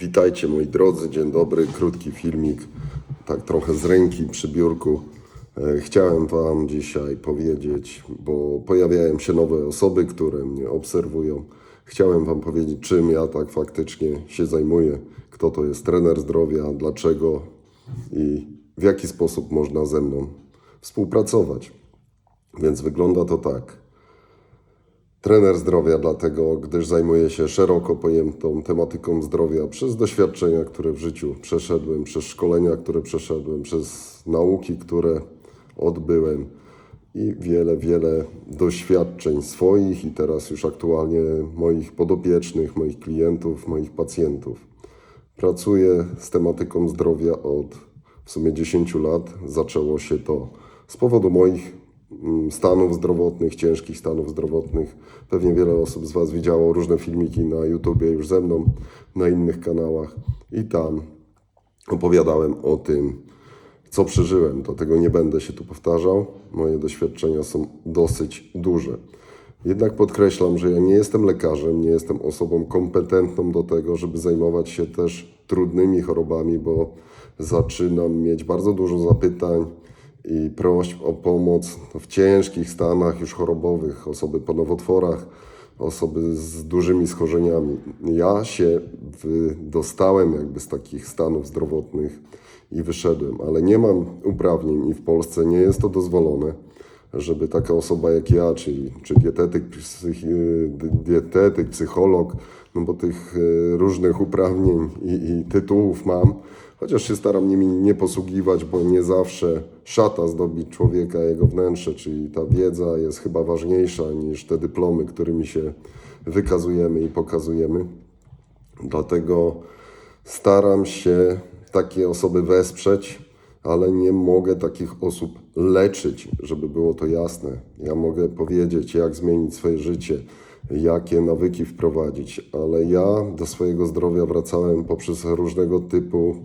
Witajcie moi drodzy, dzień dobry, krótki filmik, tak trochę z ręki przy biurku. E, Chciałem Wam dzisiaj powiedzieć, bo pojawiają się nowe osoby, które mnie obserwują. Chciałem Wam powiedzieć, czym ja tak faktycznie się zajmuję, kto to jest trener zdrowia, dlaczego i w jaki sposób można ze mną współpracować. Więc wygląda to tak. Trener zdrowia, dlatego, gdyż zajmuję się szeroko pojętą tematyką zdrowia przez doświadczenia, które w życiu przeszedłem, przez szkolenia, które przeszedłem, przez nauki, które odbyłem i wiele, wiele doświadczeń swoich i teraz już aktualnie moich podopiecznych, moich klientów, moich pacjentów. Pracuję z tematyką zdrowia od w sumie 10 lat. Zaczęło się to z powodu moich stanów zdrowotnych, ciężkich stanów zdrowotnych. Pewnie wiele osób z Was widziało różne filmiki na YouTubie już ze mną, na innych kanałach i tam opowiadałem o tym, co przeżyłem. Do tego nie będę się tu powtarzał. Moje doświadczenia są dosyć duże. Jednak podkreślam, że ja nie jestem lekarzem, nie jestem osobą kompetentną do tego, żeby zajmować się też trudnymi chorobami, bo zaczynam mieć bardzo dużo zapytań i prośb o pomoc w ciężkich stanach już chorobowych, osoby po nowotworach, osoby z dużymi schorzeniami. Ja się dostałem jakby z takich stanów zdrowotnych i wyszedłem, ale nie mam uprawnień i w Polsce nie jest to dozwolone żeby taka osoba jak ja, czyli czy dietetyk, dietetyk, psycholog, no bo tych e, różnych uprawnień i, i tytułów mam, chociaż się staram nimi nie posługiwać, bo nie zawsze szata zdobi człowieka, jego wnętrze, czyli ta wiedza jest chyba ważniejsza niż te dyplomy, którymi się wykazujemy i pokazujemy. Dlatego staram się takie osoby wesprzeć, ale nie mogę takich osób leczyć, żeby było to jasne. Ja mogę powiedzieć, jak zmienić swoje życie, jakie nawyki wprowadzić, ale ja do swojego zdrowia wracałem poprzez różnego typu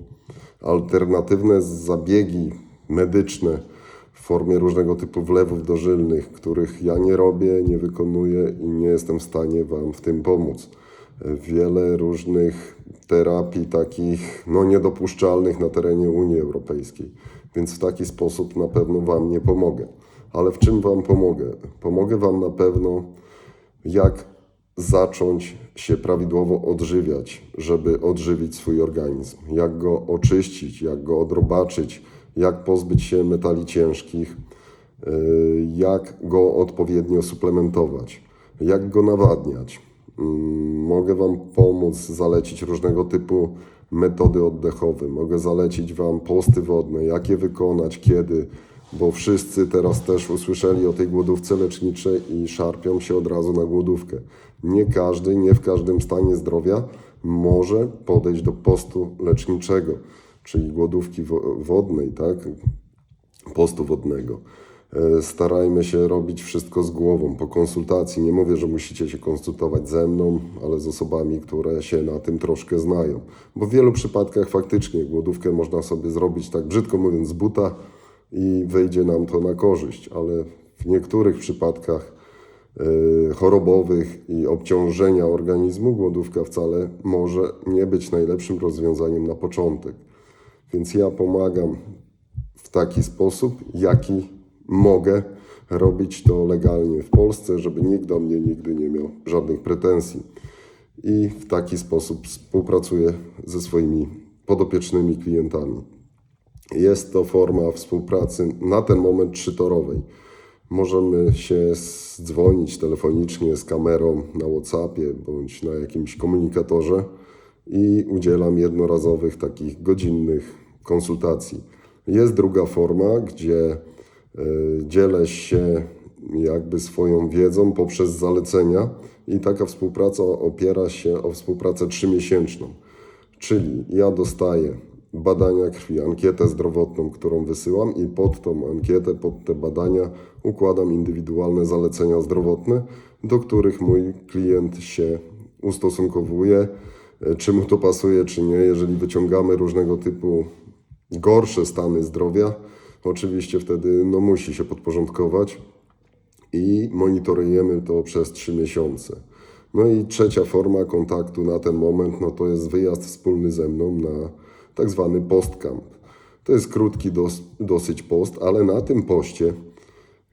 alternatywne zabiegi medyczne w formie różnego typu wlewów dożylnych, których ja nie robię, nie wykonuję i nie jestem w stanie Wam w tym pomóc. Wiele różnych terapii takich no, niedopuszczalnych na terenie Unii Europejskiej, więc w taki sposób na pewno Wam nie pomogę. Ale w czym Wam pomogę? Pomogę Wam na pewno, jak zacząć się prawidłowo odżywiać, żeby odżywić swój organizm, jak go oczyścić, jak go odrobaczyć, jak pozbyć się metali ciężkich, yy, jak go odpowiednio suplementować, jak go nawadniać. Mm, Mogę Wam pomóc zalecić różnego typu metody oddechowe, mogę zalecić Wam posty wodne, jak je wykonać, kiedy, bo wszyscy teraz też usłyszeli o tej głodówce leczniczej i szarpią się od razu na głodówkę. Nie każdy, nie w każdym stanie zdrowia może podejść do postu leczniczego, czyli głodówki wo- wodnej, tak? postu wodnego. E, Starajmy się robić wszystko z głową, po konsultacji. Nie mówię, że musicie się konsultować ze mną, ale z osobami, które się na tym troszkę znają. Bo w wielu przypadkach faktycznie głodówkę można sobie zrobić, tak brzydko mówiąc, z buta i wyjdzie nam to na korzyść, ale w niektórych przypadkach e, chorobowych i obciążenia organizmu głodówka wcale może nie być najlepszym rozwiązaniem na początek. Więc ja pomagam w taki sposób, jaki mogę robić to legalnie w Polsce, żeby nikt do mnie nigdy nie miał żadnych pretensji. I w taki sposób współpracuję ze swoimi podopiecznymi klientami. Jest to forma współpracy na ten moment trzytorowej. Możemy się dzwonić telefonicznie z kamerą na WhatsAppie bądź na jakimś komunikatorze i udzielam jednorazowych takich godzinnych konsultacji. Jest druga forma, gdzie e, dzielę się jakby swoją wiedzą poprzez zalecenia i taka współpraca opiera się o współpracę trzymiesięczną. Czyli ja dostaję badania krwi, ankietę zdrowotną, którą wysyłam i pod tą ankietę, pod te badania układam indywidualne zalecenia zdrowotne, do których mój klient się ustosunkowuje, e, czy mu to pasuje, czy nie. Jeżeli wyciągamy różnego typu gorsze stany zdrowia, oczywiście wtedy no, musi się podporządkować i monitorujemy to przez 3 miesiące. No i trzecia forma kontaktu na ten moment, no to jest wyjazd wspólny ze mną na tak zwany postcamp. To jest krótki dos, dosyć post, ale na tym poście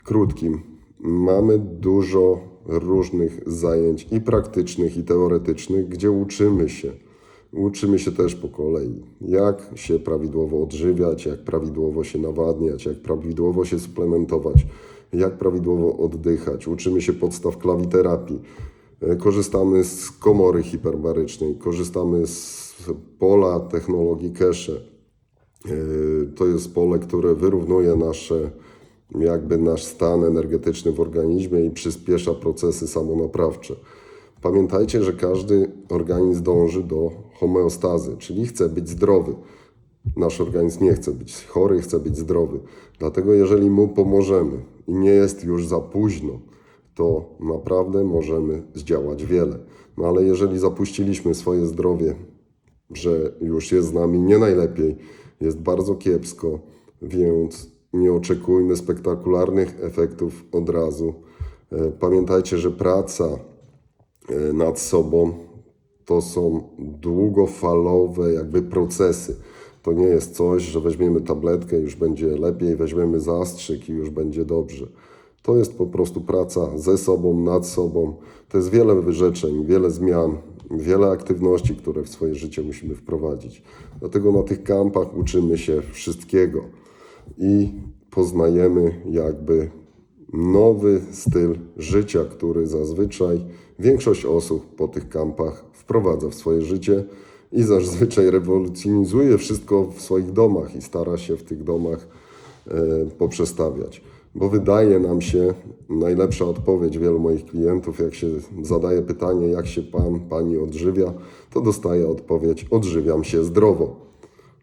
krótkim mamy dużo różnych zajęć i praktycznych, i teoretycznych, gdzie uczymy się. Uczymy się też po kolei, jak się prawidłowo odżywiać, jak prawidłowo się nawadniać, jak prawidłowo się suplementować, jak prawidłowo oddychać. Uczymy się podstaw klawiterapii. E, Korzystamy z komory hiperbarycznej, korzystamy z pola technologii Kesze. Yy, To jest pole, które wyrównuje nasze, jakby nasz stan energetyczny w organizmie i przyspiesza procesy samonaprawcze. Pamiętajcie, że każdy organizm dąży do homeostazy, czyli chce być zdrowy. Nasz organizm nie chce być chory, chce być zdrowy. Dlatego, jeżeli mu pomożemy i nie jest już za późno, to naprawdę możemy zdziałać wiele. No ale jeżeli zapuściliśmy swoje zdrowie że już jest z nami nie najlepiej, jest bardzo kiepsko, więc nie oczekujmy spektakularnych efektów od razu. E, Pamiętajcie, że praca e, nad sobą to są długofalowe jakby procesy. To nie jest coś, że weźmiemy tabletkę, już będzie lepiej, weźmiemy zastrzyk i już będzie dobrze. To jest po prostu praca ze sobą, nad sobą. To jest wiele wyrzeczeń, wiele zmian, wiele aktywności, które w swoje życie musimy wprowadzić. Dlatego na tych kampach uczymy się wszystkiego i poznajemy jakby nowy styl życia, który zazwyczaj większość osób po tych kampach wprowadza w swoje życie i zazwyczaj rewolucjonizuje wszystko w swoich domach i stara się w tych domach e, poprzestawiać. Bo wydaje nam się najlepsza odpowiedź wielu moich klientów, jak się zadaje pytanie, jak się pan, pani odżywia, to dostaje odpowiedź: odżywiam się zdrowo.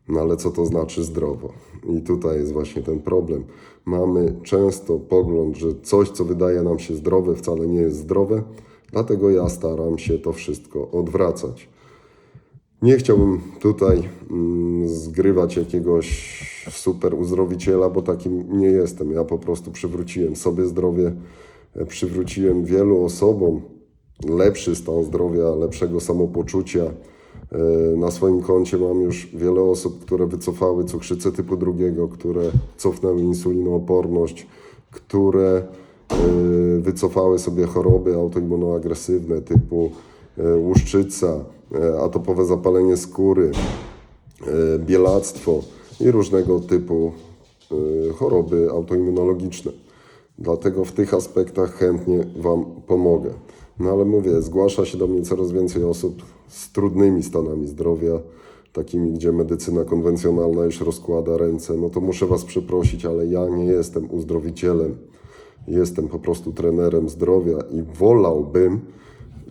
No ale co to znaczy zdrowo? I tutaj jest właśnie ten problem. Mamy często pogląd, że coś, co wydaje nam się zdrowe, wcale nie jest zdrowe, dlatego ja staram się to wszystko odwracać. Nie chciałbym tutaj mm, zgrywać jakiegoś super uzdrowiciela, bo takim nie jestem. Ja po prostu przywróciłem sobie zdrowie, e, przywróciłem wielu osobom lepszy stan zdrowia, lepszego samopoczucia. E, Na swoim koncie mam już wiele osób, które wycofały cukrzycę typu drugiego, które cofnęły insulinooporność, które e, wycofały sobie choroby autoimmunoagresywne typu łuszczyca, atopowe zapalenie skóry, e, bielactwo i różnego typu e, choroby autoimmunologiczne. Dlatego w tych aspektach chętnie Wam pomogę. No ale mówię, zgłasza się do mnie coraz więcej osób z trudnymi stanami zdrowia, takimi, gdzie medycyna konwencjonalna już rozkłada ręce. No to muszę Was przeprosić, ale ja nie jestem uzdrowicielem. Jestem po prostu trenerem zdrowia i wolałbym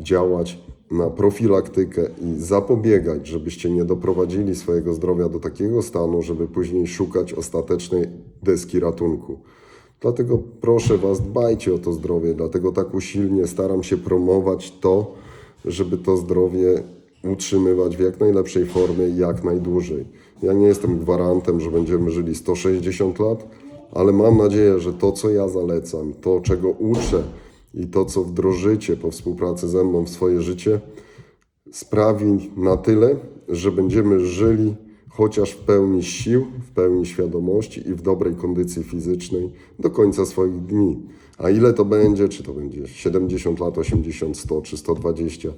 działać na profilaktykę i zapobiegać, żebyście nie doprowadzili swojego zdrowia do takiego stanu, żeby później szukać ostatecznej deski ratunku. Dlatego proszę Was, dbajcie o to zdrowie, dlatego tak usilnie staram się promować to, żeby to zdrowie utrzymywać w jak najlepszej formie i jak najdłużej. Ja nie jestem gwarantem, że będziemy żyli 160 lat, ale mam nadzieję, że to, co ja zalecam, to, czego uczę i to, co wdrożycie po współpracy ze mną w swoje życie, sprawi na tyle, że będziemy żyli chociaż w pełni sił, w pełni świadomości i w dobrej kondycji fizycznej do końca swoich dni. A ile to będzie, czy to będzie 70 lat, 80, 100 czy 120,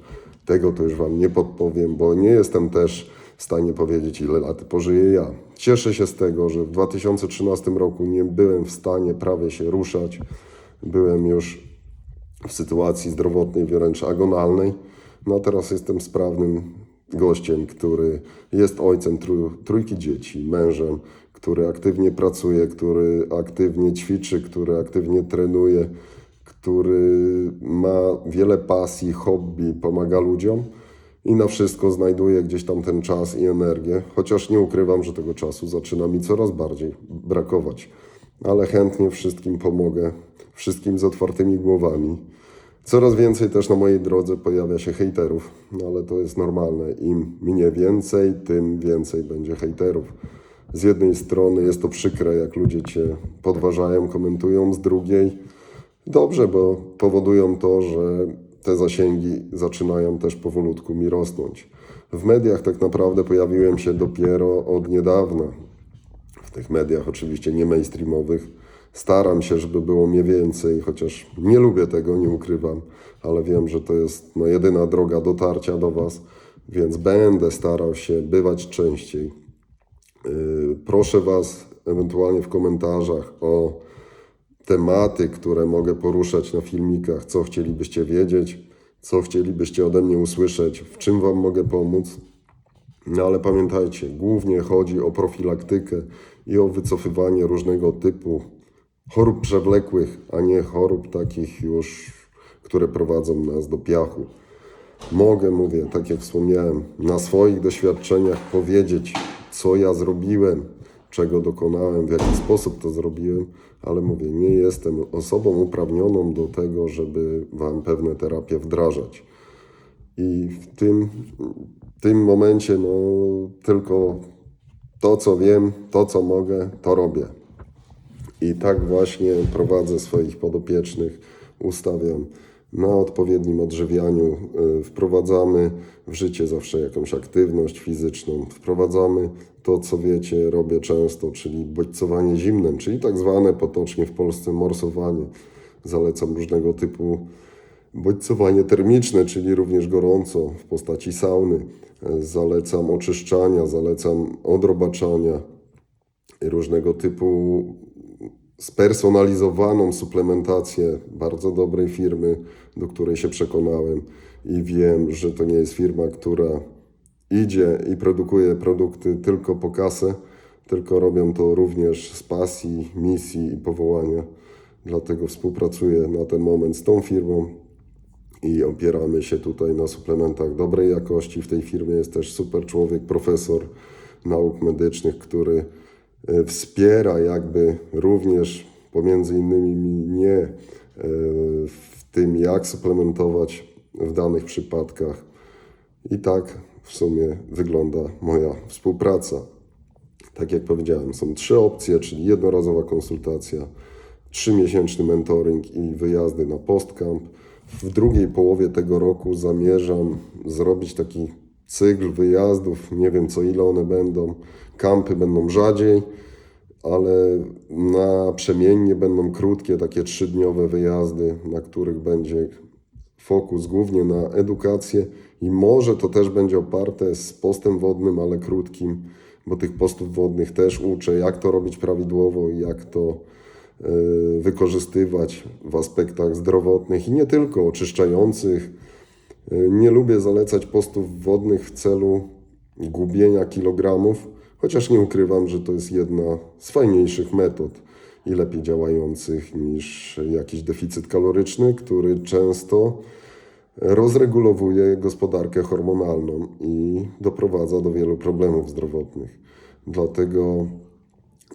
tego to już Wam nie podpowiem, bo nie jestem też w stanie powiedzieć, ile lat pożyję ja. Cieszę się z tego, że w 2013 roku nie byłem w stanie prawie się ruszać. Byłem już w sytuacji zdrowotnej wręcz agonalnej. No teraz jestem sprawnym gościem, który jest ojcem trój, trójki dzieci, mężem, który aktywnie pracuje, który aktywnie ćwiczy, który aktywnie trenuje, który ma wiele pasji, hobby, pomaga ludziom i na wszystko znajduje gdzieś tam ten czas i energię, chociaż nie ukrywam, że tego czasu zaczyna mi coraz bardziej brakować. Ale chętnie wszystkim pomogę, wszystkim z otwartymi głowami. Coraz więcej też na mojej drodze pojawia się hejterów, no ale to jest normalne. Im mnie więcej, tym więcej będzie hejterów. Z jednej strony jest to przykre, jak ludzie cię podważają, komentują, z drugiej dobrze, bo powodują to, że te zasięgi zaczynają też powolutku mi rosnąć. W mediach tak naprawdę pojawiłem się dopiero od niedawna. Tych mediach, oczywiście nie mainstreamowych. Staram się, żeby było mnie więcej, chociaż nie lubię tego, nie ukrywam, ale wiem, że to jest no, jedyna droga dotarcia do Was, więc będę starał się bywać częściej. Yy, Proszę Was ewentualnie w komentarzach o tematy, które mogę poruszać na filmikach, co chcielibyście wiedzieć, co chcielibyście ode mnie usłyszeć, w czym Wam mogę pomóc. No ale pamiętajcie, głównie chodzi o profilaktykę i o wycofywanie różnego typu chorób przewlekłych, a nie chorób takich już, które prowadzą nas do piachu. Mogę, mówię, tak jak wspomniałem, na swoich doświadczeniach powiedzieć, co ja zrobiłem, czego dokonałem, w jaki sposób to zrobiłem, ale mówię, nie jestem osobą uprawnioną do tego, żeby Wam pewne terapie wdrażać. I w tym, w tym momencie, no, tylko to, co wiem, to, co mogę, to robię. I tak właśnie prowadzę swoich podopiecznych, ustawiam na odpowiednim odżywianiu, y, wprowadzamy w życie zawsze jakąś aktywność fizyczną, wprowadzamy to, co wiecie, robię często, czyli bodźcowanie zimnem, czyli tak zwane potocznie w Polsce morsowanie. Zalecam różnego typu bodźcowanie termiczne, czyli również gorąco w postaci sauny. Zalecam oczyszczania, zalecam odrobaczania i różnego typu spersonalizowaną suplementację bardzo dobrej firmy, do której się przekonałem i wiem, że to nie jest firma, która idzie i produkuje produkty tylko po kasę, tylko robią to również z pasji, misji i powołania. Dlatego współpracuję na ten moment z tą firmą i opieramy się tutaj na suplementach dobrej jakości. W tej firmie jest też super człowiek, profesor nauk medycznych, który e, wspiera jakby również pomiędzy innymi mnie e, w tym, jak suplementować w danych przypadkach. I tak w sumie wygląda moja współpraca. Tak jak powiedziałem, są trzy opcje, czyli jednorazowa konsultacja, trzymiesięczny mentoring i wyjazdy na postcamp. W drugiej połowie tego roku zamierzam zrobić taki cykl wyjazdów. Nie wiem co ile one będą. Kampy będą rzadziej, ale naprzemiennie będą krótkie, takie trzydniowe wyjazdy, na których będzie fokus głównie na edukację i może to też będzie oparte z postem wodnym, ale krótkim, bo tych postów wodnych też uczę, jak to robić prawidłowo i jak to wykorzystywać w aspektach zdrowotnych i nie tylko oczyszczających. E, Nie lubię zalecać postów wodnych w celu gubienia kilogramów, chociaż nie ukrywam, że to jest jedna z fajniejszych metod i lepiej działających niż jakiś deficyt kaloryczny, który często rozregulowuje gospodarkę hormonalną i doprowadza do wielu problemów zdrowotnych. Dlatego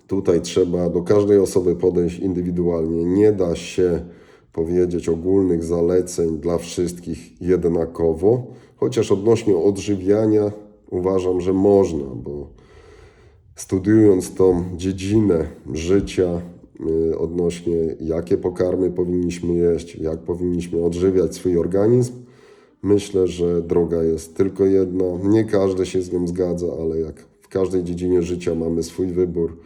tutaj trzeba do każdej osoby podejść indywidualnie. Nie da się powiedzieć ogólnych zaleceń dla wszystkich jednakowo, chociaż odnośnie odżywiania uważam, że można, bo studiując tą dziedzinę życia y, odnośnie jakie pokarmy powinniśmy jeść, jak powinniśmy odżywiać swój organizm, myślę, że droga jest tylko jedna. Nie każdy się z nią zgadza, ale jak w każdej dziedzinie życia mamy swój wybór.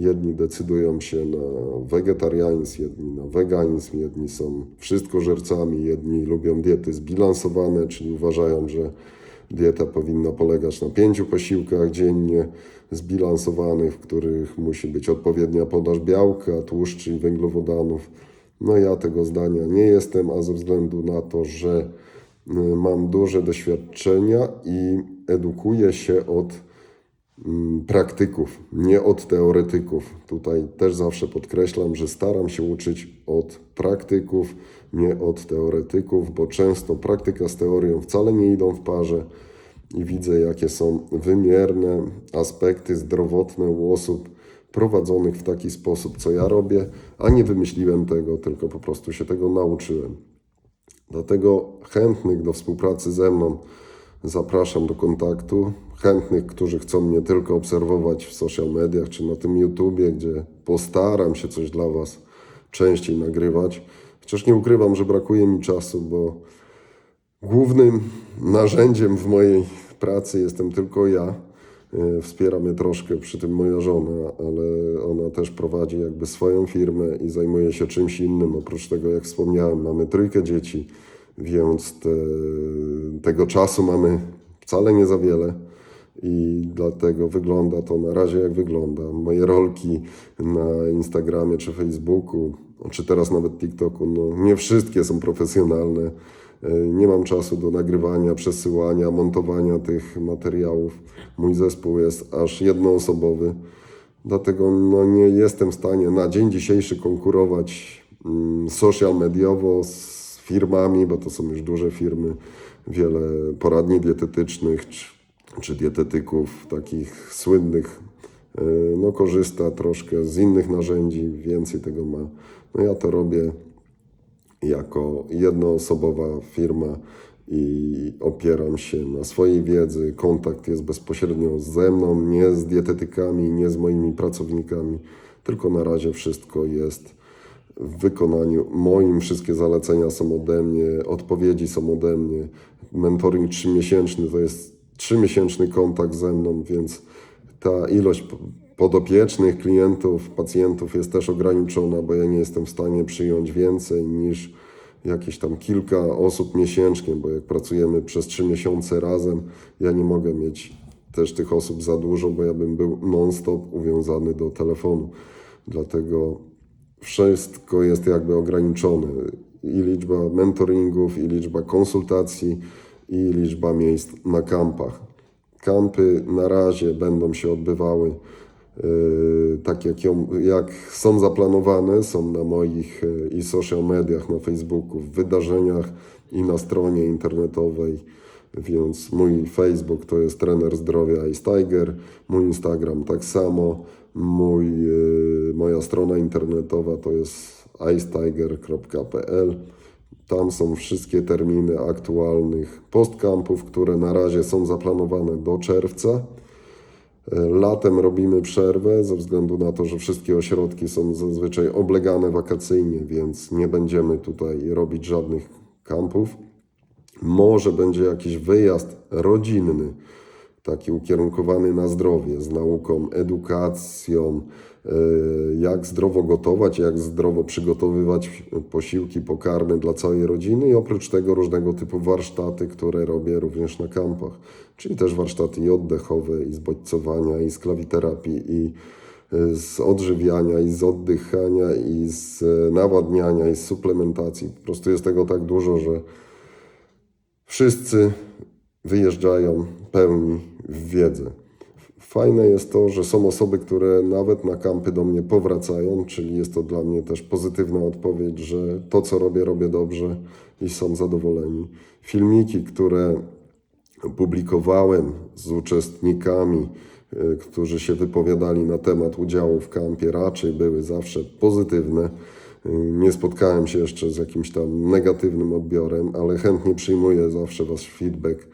Jedni decydują się na wegetarianizm, jedni na weganizm, jedni są wszystkożercami, jedni lubią diety zbilansowane, czyli uważają, że Dieta powinna polegać na pięciu posiłkach dziennie, zbilansowanych, w których musi być odpowiednia podaż białka, tłuszczy i węglowodanów. No ja tego zdania nie jestem, a ze względu na to, że y, mam duże doświadczenia i edukuję się od praktyków, nie od teoretyków. Tutaj też zawsze podkreślam, że staram się uczyć od praktyków, nie od teoretyków, bo często praktyka z teorią wcale nie idą w parze i widzę, jakie są wymierne aspekty zdrowotne u osób prowadzonych w taki sposób, co ja robię, a nie wymyśliłem tego, tylko po prostu się tego nauczyłem. Dlatego chętnych do współpracy ze mną zapraszam do kontaktu. Chętnych, którzy chcą mnie tylko obserwować w social mediach czy na tym YouTubie, gdzie postaram się coś dla Was częściej nagrywać. Chociaż nie ukrywam, że brakuje mi czasu, bo Głównym narzędziem w mojej pracy jestem tylko ja. E, Wspiera mnie troszkę przy tym moja żona, ale ona też prowadzi jakby swoją firmę i zajmuje się czymś innym. Oprócz tego, jak wspomniałem, mamy trójkę dzieci, więc te, tego czasu mamy wcale nie za wiele i dlatego wygląda to na razie jak wygląda. Moje rolki na Instagramie czy Facebooku, czy teraz nawet TikToku, no nie wszystkie są profesjonalne. E, Nie mam czasu do nagrywania, przesyłania, montowania tych materiałów. Mój zespół jest aż jednoosobowy, dlatego no nie jestem w stanie na dzień dzisiejszy konkurować mm, social mediowo z firmami, bo to są już duże firmy, wiele poradni dietetycznych czy, czy dietetyków takich słynnych e, no, korzysta troszkę z innych narzędzi, więcej tego ma. No ja to robię jako jednoosobowa firma i opieram się na swojej wiedzy. Kontakt jest bezpośrednio ze mną, nie z dietetykami, nie z moimi pracownikami, tylko na razie wszystko jest w wykonaniu moim. Wszystkie zalecenia są ode mnie, odpowiedzi są ode mnie. Mentoring trzymiesięczny to jest trzymiesięczny kontakt ze mną, więc ta ilość podopiecznych, klientów, pacjentów jest też ograniczona, bo ja nie jestem w stanie przyjąć więcej niż jakieś tam kilka osób miesięcznie, bo jak pracujemy przez trzy miesiące razem, ja nie mogę mieć też tych osób za dużo, bo ja bym był non-stop uwiązany do telefonu. Dlatego wszystko jest jakby ograniczone. I liczba mentoringów, i liczba konsultacji, i liczba miejsc na kampach. Kampy na razie będą się odbywały yy, tak, jak, ją, jak są zaplanowane, są na moich yy, i social mediach, na Facebooku, w wydarzeniach i na stronie internetowej. Więc mój Facebook to jest trener zdrowia Ice Tiger, mój Instagram tak samo, mój, yy, moja strona internetowa to jest icetiger.pl. Tam są wszystkie terminy aktualnych postkampów, które na razie są zaplanowane do czerwca. Latem robimy przerwę ze względu na to, że wszystkie ośrodki są zazwyczaj oblegane wakacyjnie, więc nie będziemy tutaj robić żadnych kampów. Może będzie jakiś wyjazd rodzinny, taki ukierunkowany na zdrowie, z nauką, edukacją, e, jak zdrowo gotować, jak zdrowo przygotowywać posiłki pokarmy dla całej rodziny i oprócz tego różnego typu warsztaty, które robię również na kampach, czyli też warsztaty i oddechowe, i z bodźcowania, i z klawiterapii, i e, z odżywiania, i z oddychania, i z e, nawadniania, i z suplementacji. Po prostu jest tego tak dużo, że wszyscy wyjeżdżają pełni w wiedzę. Fajne jest to, że są osoby, które nawet na kampy do mnie powracają, czyli jest to dla mnie też pozytywna odpowiedź, że to, co robię, robię dobrze i są zadowoleni. Filmiki, które publikowałem z uczestnikami, y, którzy się wypowiadali na temat udziału w kampie, raczej były zawsze pozytywne. Y, Nie spotkałem się jeszcze z jakimś tam negatywnym odbiorem, ale chętnie przyjmuję zawsze Wasz feedback,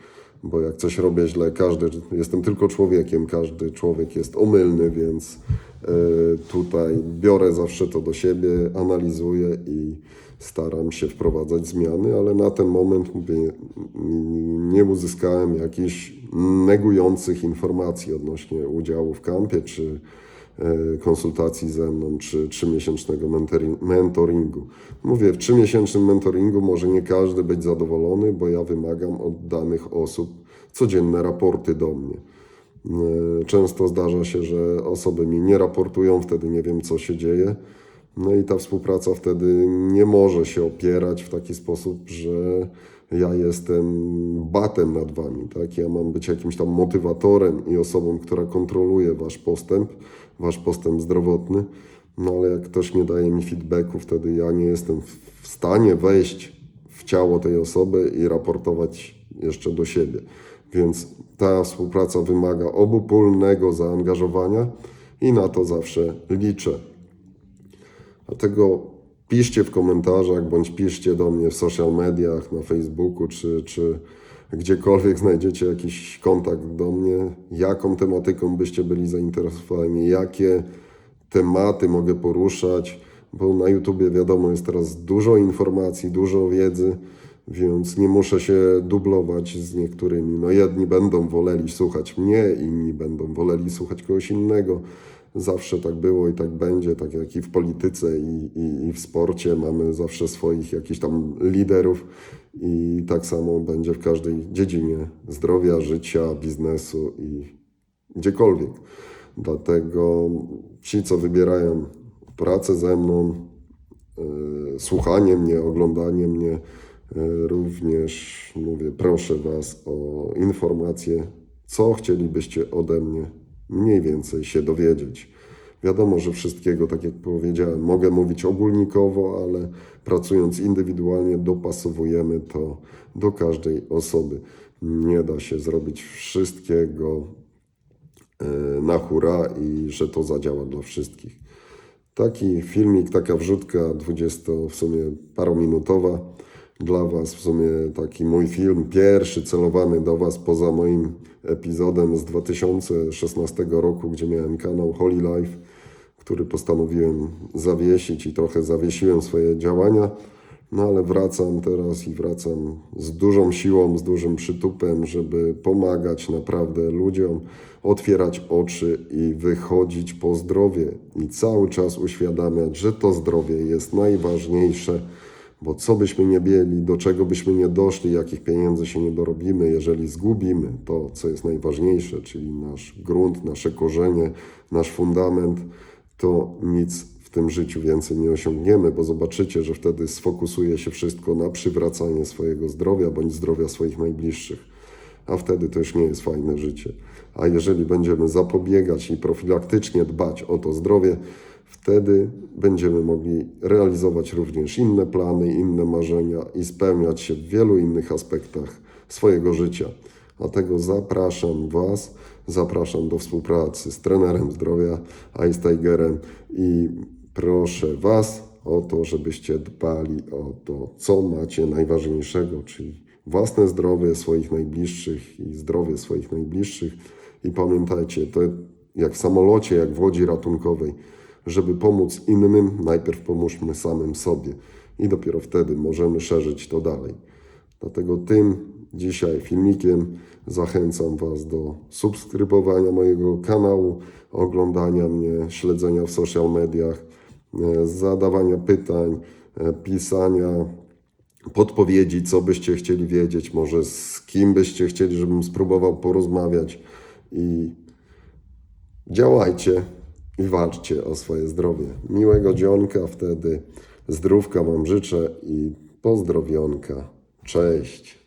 bo jak coś robię źle, każdy, jestem tylko człowiekiem, każdy człowiek jest omylny, więc y, tutaj biorę zawsze to do siebie, analizuję i staram się wprowadzać zmiany, ale na ten moment nie uzyskałem jakichś negujących informacji odnośnie udziału w kampie, czy e, konsultacji ze mną, czy trzymiesięcznego mentoring- mentoringu. Mówię, w trzymiesięcznym mentoringu może nie każdy być zadowolony, bo ja wymagam od danych osób codzienne raporty do mnie. E, Często zdarza się, że osoby mi nie raportują, wtedy nie wiem, co się dzieje. No i ta współpraca wtedy nie może się opierać w taki sposób, że ja jestem batem nad wami, tak? Ja mam być jakimś tam motywatorem i osobą, która kontroluje wasz postęp, wasz postęp zdrowotny. No ale jak ktoś nie daje mi feedbacku, wtedy ja nie jestem w- stanie wejść w ciało tej osoby i raportować jeszcze do siebie. Więc ta współpraca wymaga obopólnego zaangażowania i na to zawsze liczę. Dlatego piszcie w komentarzach, bądź piszcie do mnie w social mediach, na Facebooku, czy, czy gdziekolwiek znajdziecie jakiś kontakt do mnie, jaką tematyką byście byli zainteresowani, jakie tematy mogę poruszać, bo na YouTubie wiadomo jest teraz dużo informacji, dużo wiedzy, więc nie muszę się dublować z niektórymi. No jedni będą woleli słuchać mnie, inni będą woleli słuchać kogoś innego. Zawsze tak było i tak będzie, tak jak i w polityce i, i, i w sporcie mamy zawsze swoich jakichś tam liderów i tak samo będzie w każdej dziedzinie zdrowia, życia, biznesu i gdziekolwiek. Dlatego ci, co wybierają pracę ze mną, e, słuchanie mnie, oglądanie mnie, e, również mówię, proszę Was o informacje, co chcielibyście ode mnie mniej więcej się dowiedzieć. Wiadomo, że wszystkiego, tak jak powiedziałem, mogę mówić ogólnikowo, ale pracując indywidualnie, dopasowujemy to do każdej osoby. Nie da się zrobić wszystkiego e, na hura i że to zadziała dla wszystkich. Taki filmik, taka wrzutka 20 w sumie parominutowa dla Was, w sumie taki mój film, pierwszy celowany do Was poza moim epizodem z 2016 roku, gdzie miałem kanał Holy Life, który postanowiłem zawiesić i trochę zawiesiłem swoje działania. No ale wracam teraz i wracam z dużą siłą, z dużym przytupem, żeby pomagać naprawdę ludziom, otwierać oczy i wychodzić po zdrowie. I cały czas uświadamiać, że to zdrowie jest najważniejsze, bo co byśmy nie mieli, do czego byśmy nie doszli, jakich pieniędzy się nie dorobimy, jeżeli zgubimy to, co jest najważniejsze, czyli nasz grunt, nasze korzenie, nasz fundament, to nic w tym życiu więcej nie osiągniemy, bo zobaczycie, że wtedy sfokusuje się wszystko na przywracanie swojego zdrowia bądź zdrowia swoich najbliższych. A wtedy to już nie jest fajne życie. A jeżeli będziemy zapobiegać i profilaktycznie dbać o to zdrowie, wtedy będziemy mogli realizować również inne plany, inne marzenia i spełniać się w wielu innych aspektach swojego życia. Dlatego zapraszam Was, zapraszam do współpracy z trenerem zdrowia Ice i proszę Was o to, żebyście dbali o to, co macie najważniejszego, czyli własne zdrowie swoich najbliższych i zdrowie swoich najbliższych. I pamiętajcie, to jak w samolocie, jak w łodzi ratunkowej, żeby pomóc innym, najpierw pomóżmy samym sobie. I dopiero wtedy możemy szerzyć to dalej. Dlatego tym dzisiaj filmikiem zachęcam Was do subskrybowania mojego kanału, oglądania mnie, śledzenia w social mediach, e, zadawania pytań, e, pisania podpowiedzi, co byście chcieli wiedzieć, może z kim byście chcieli, żebym spróbował porozmawiać. I działajcie walczcie o swoje zdrowie. Miłego dzionka wtedy, zdrówka Wam życzę i pozdrowionka. Cześć.